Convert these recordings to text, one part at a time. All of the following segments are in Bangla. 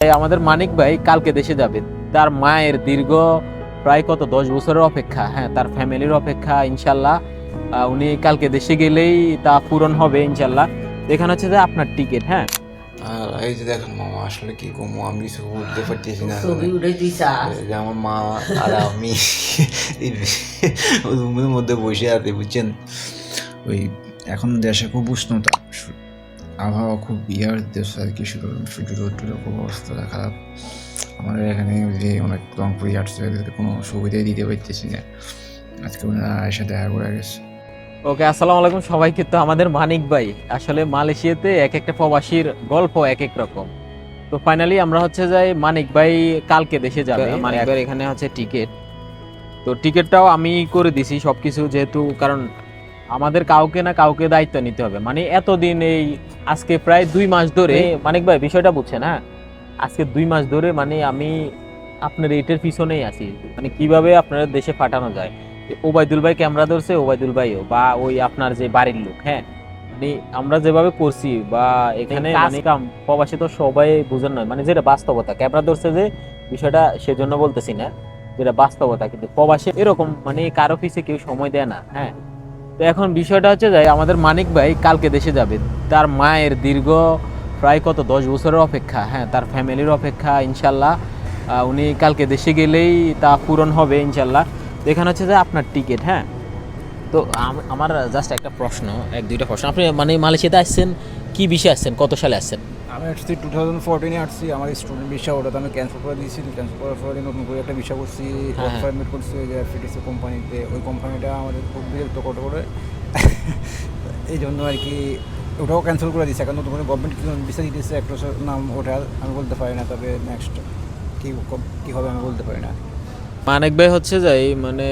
এই আমাদের মানিক ভাই কালকে দেশে যাবে। তার মায়ের দীর্ঘ প্রায় কত দশ বছরের অপেক্ষা। হ্যাঁ তার ফ্যামিলির অপেক্ষা ইনশাল্লাহ। উনি কালকে দেশে গেলেই তা পূরণ হবে ইনশাল্লাহ। এখানে হচ্ছে যে আপনার টিকিট হ্যাঁ? আর এই যে দেখেন মামা আসলে কি কমু আমি কিছু বুঝতে পারতেছি না। যে আমার মা আর আমি রুমের মধ্যে বসে আছি বুঝছেন? ওই এখন দেশে খুব উষ্ণতা। আবহাওয়া খুব বিহার দেশ আর কি শুধু সূর্য রোদ্দুরের খুব অবস্থা খারাপ। আমাদের এখানে ওই যে অনেক রংপুরি আসছে কোনো সুবিধাই দিতে পারতেছি না। আজকে ওনারা এসে দেখা করে গেছে। ওকে আসসালামু আলাইকুম সবাইকে। তো আমাদের মানিক ভাই আসলে মালয়েশিয়াতে এক একটা প্রবাসীর গল্প এক এক রকম। তো ফাইনালি আমরা হচ্ছে যাই মানিক ভাই কালকে দেশে যাবে। মানিক ভাই এখানে হচ্ছে টিকিট তো টিকিটটাও আমি করে দিছি সবকিছু যেহেতু কারণ আমাদের কাউকে না কাউকে দায়িত্ব নিতে হবে। মানে এতদিন এই আজকে প্রায় দুই মাস ধরে মানিক ভাই বিষয়টা বুঝছেন হ্যাঁ? আজকে দুই মাস ধরে মানে আমি আপনার এইটার পিছনেই আছি। মানে কীভাবে আপনার দেশে পাঠানো যায়। ওবায়দুল ভাই ক্যামেরা ধরছে ওবায়দুল ভাইও বা ওই আপনার যে বাড়ির লোক হ্যাঁ? মানে আমরা যেভাবে করছি বা এখানে মানে কাম প্রবাসী তো সবাই বুঝেন নয় মানে যেটা বাস্তবতা ক্যামেরা ধরছে যে বিষয়টা সেজন্য বলতেছি না যেটা বাস্তবতা কিন্তু প্রবাসী এরকম মানে কারও পিছে কেউ সময় দেয় না হ্যাঁ? তো এখন বিষয়টা হচ্ছে যে আমাদের মানিক ভাই কালকে দেশে যাবে। তার মায়ের দীর্ঘ প্রায় কত? দশ বছরের অপেক্ষা। হ্যাঁ তার ফ্যামিলির অপেক্ষা, ইনশাল্লাহ। উনি কালকে দেশে গেলেই তা পূরণ হবে, ইনশাল্লাহ। এখানে হচ্ছে যে আপনার টিকিট হ্যাঁ? তো আমার জাস্ট একটা প্রশ্ন, এক, দুইটা প্রশ্ন। আপনি মানে মালয়েশিয়াতে আসছেন, কী বিষয়ে আসছেন? কত সালে আসছেন? আমি আসছি টু থাউজেন্ড ফোরটিনে আসছি আমার স্টুডেন্ট ভিসা ওটা তো আমি ক্যান্সেল করে দিয়েছি ক্যান্সেল করার পরে নতুন করে একটা ভিসা করছি হ্যাঁ, হ্যাঁ। সাবমিট করছি ওই যে ফিটিসি কোম্পানিতে ওই কোম্পানিটা আমাদের খুব বিরক্ত করে করে এই জন্য আর কি ওটাও ক্যান্সেল করে দিয়েছে এখন নতুন করে গভর্নমেন্ট ভিসা দিতেছে একটা নাম ওঠার আমি বলতে পারি না তবে নেক্সট কী কী হবে আমি বলতে পারি না মানিক ভাই হচ্ছে যাই মানে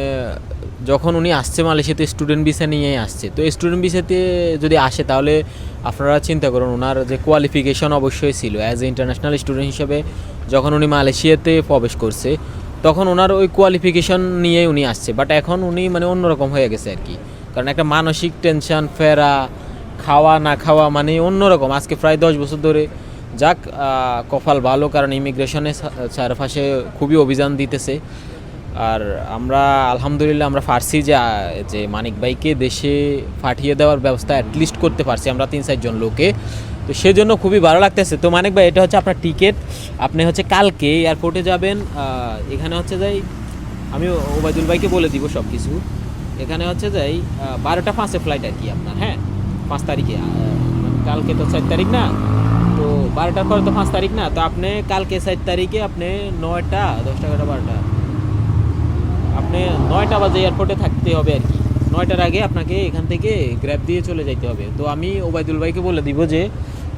যখন উনি আসছে মালয়েশিয়াতে স্টুডেন্ট ভিসা নিয়েই আসছে, তো স্টুডেন্ট ভিসাতে যদি আসে তাহলে আপনারা চিন্তা করুন ওনার যে কোয়ালিফিকেশন অবশ্যই ছিল অ্যাজ এ ইন্টারন্যাশনাল স্টুডেন্ট হিসেবে যখন উনি মালয়েশিয়াতে প্রবেশ করছে, তখন ওনার ওই কোয়ালিফিকেশন নিয়েই উনি আসছে বাট এখন উনি মানে অন্যরকম হয়ে গেছে আর কি। কারণ একটা মানসিক টেনশন ফেরা, খাওয়া, না খাওয়া মানে অন্যরকম। আজকে প্রায় দশ বছর ধরে যাক কপাল ভালো, কারণ ইমিগ্রেশনে চারপাশে খুবই অভিযান দিতেছে। আর আমরা, আলহামদুলিল্লাহ, আমরা ফার্সি যে যে মানিক ভাইকে দেশে পাঠিয়ে দেওয়ার ব্যবস্থা অ্যাটলিস্ট করতে পারছি আমরা তিন চারজন লোকে। তো সেজন্য খুবই ভালো লাগতেছে। তো মানিক ভাই, এটা হচ্ছে আপনার টিকিট আপনি হচ্ছে কালকে এয়ারপোর্টে যাবেন এখানে হচ্ছে যাই, আমি ওবায়দুল ভাইকে বলে দিব সব কিছু এখানে হচ্ছে যাই বারোটা পাঁচে ফ্লাইট আর কি আপনার হ্যাঁ? পাঁচ তারিখে কালকে তো চার তারিখ না? তো বারোটার পরে তো পাঁচ তারিখ না? তো আপনি কালকে চার তারিখে আপনি নয়টা, দশটা, এগারোটা, বারোটা আপনি নয়টা বাজে এয়ারপোর্টে থাকতে হবে আর কি। নয়টার আগে আপনাকে এখান থেকে গ্র্যাব দিয়ে চলে যাইতে হবে। তো আমি ওবায়দুল ভাইকে বলে দিব যে,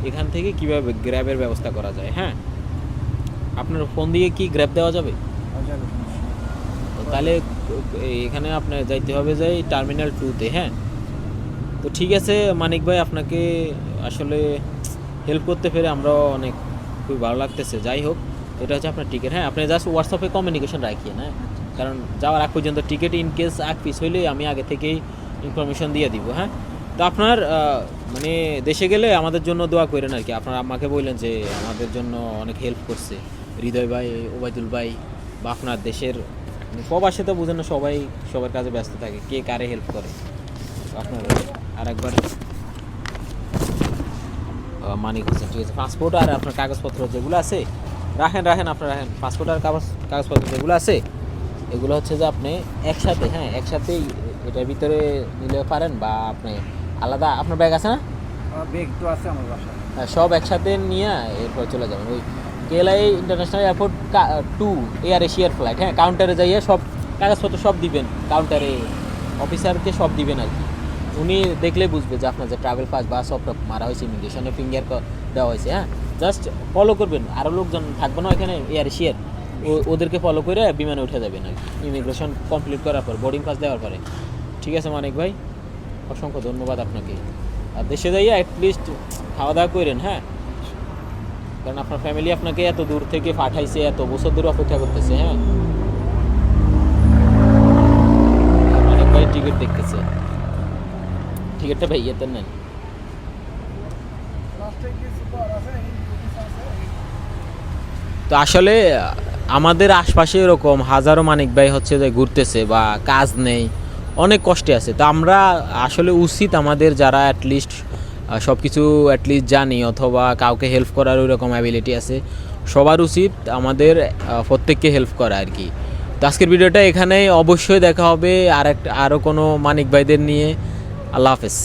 এখান থেকে কীভাবে গ্র্যাবের ব্যবস্থা করা যায় হ্যাঁ? আপনার ফোন দিয়ে কি গ্র্যাব দেওয়া যাবে? তাহলে এখানে আপনার যাইতে হবে যে টার্মিনাল টুতে হ্যাঁ? তো ঠিক আছে, মানিক ভাই আপনাকে আসলে হেল্প করতে পেরে আমরাও অনেক খুবই ভালো লাগতেছে। যাই হোক, এটা হচ্ছে আপনার টিকিট হ্যাঁ? আপনি জাস্ট হোয়াটসঅ্যাপে কমিউনিকেশন রাখিয়েন হ্যাঁ? কারণ যাওয়ার আগ পর্যন্ত টিকিট ইন কেস আগ পিস হইলে আমি আগে থেকেই ইনফরমেশন দিয়ে দিব হ্যাঁ? তো আপনার মানে দেশে গেলে আমাদের জন্য দোয়া করেন আর কি। আপনার আমাকে বললেন যে আমাদের জন্য অনেক হেল্প করছে। হৃদয় ভাই, ওবায়দুল ভাই বা আপনার দেশের মানে প্রবাসে তো বুঝেন না সবাই সবার কাজে ব্যস্ত থাকে, কে কারে হেল্প করে? আপনার আরেকবার। মানি করছেন ঠিক আছে। পাসপোর্ট আর আপনার কাগজপত্র যেগুলো আছে, রাখেন রাখেন, আপনার রাখেন। পাসপোর্ট আর কাগজ কাগজপত্র যেগুলো আছে এগুলো হচ্ছে যে আপনি একসাথে হ্যাঁ একসাথেই এটার ভিতরে নিলে পারেন বা আপনি আলাদা আপনার ব্যাগ আছে না? বেগ তো আছে আমার বাসায়। হ্যাঁ, সব একসাথে নিয়ে এরপর চলে যাবেন। ওই কেলাই ইন্টারন্যাশনাল এয়ারপোর্ট টু এয়ার এশিয়ার ফ্লাইট হ্যাঁ কাউন্টারে যাইয়ে সব কাগজপত্র সব দিবেন কাউন্টারে অফিসারকে সব দিবেন আর কি। উনি দেখলেই বুঝবে যে আপনার যে ট্রাভেল পাস বা সব মারা হয়েছে ইমিগ্রেশনে ফিঙ্গার দেওয়া হয়েছে হ্যাঁ। জাস্ট ফলো করবেন আরও লোকজন থাকবে না এখানে এয়ার এশিয়ার ওদেরকে ফলো করে বিমানে উঠে যাবেন আর ইমিগ্রেশন কমপ্লিট করার পর বোর্ডিং পাস দেওয়ার পরে। ঠিক আছে মানিক ভাই? অসংখ্য ধন্যবাদ আপনাকে। আর দেশে যাইয়া অ্যাটলিস্ট খাওয়া দাওয়া করেন হ্যাঁ? কারণ আপনার ফ্যামিলি আপনাকে এত দূর থেকে পাঠাইছে, এত বছর ধরে অপেক্ষা করতেছে হ্যাঁ? অনেক ভাই টিকিট দেখতেছে। টিকিটটা ভাই ইয়েতে নেন। তো আসলে আমাদের আশপাশে এরকম হাজারো মানিক ভাই হচ্ছে যে ঘুরতেছে বা কাজ নেই, অনেক কষ্টে আছে। তো আমরা আসলে উচিত আমাদের যারা অ্যাটলিস্ট সব কিছু অ্যাটলিস্ট জানি অথবা কাউকে হেল্প করার ওই রকম অ্যাবিলিটি আছে, সবার উচিত আমাদের প্রত্যেককে হেল্প করা আর কি। তো আজকের ভিডিওটা এখানেই, অবশ্যই দেখা হবে আর একটা আরও কোনো মানিক ভাইদের নিয়ে। আল্লাহ হাফেজ।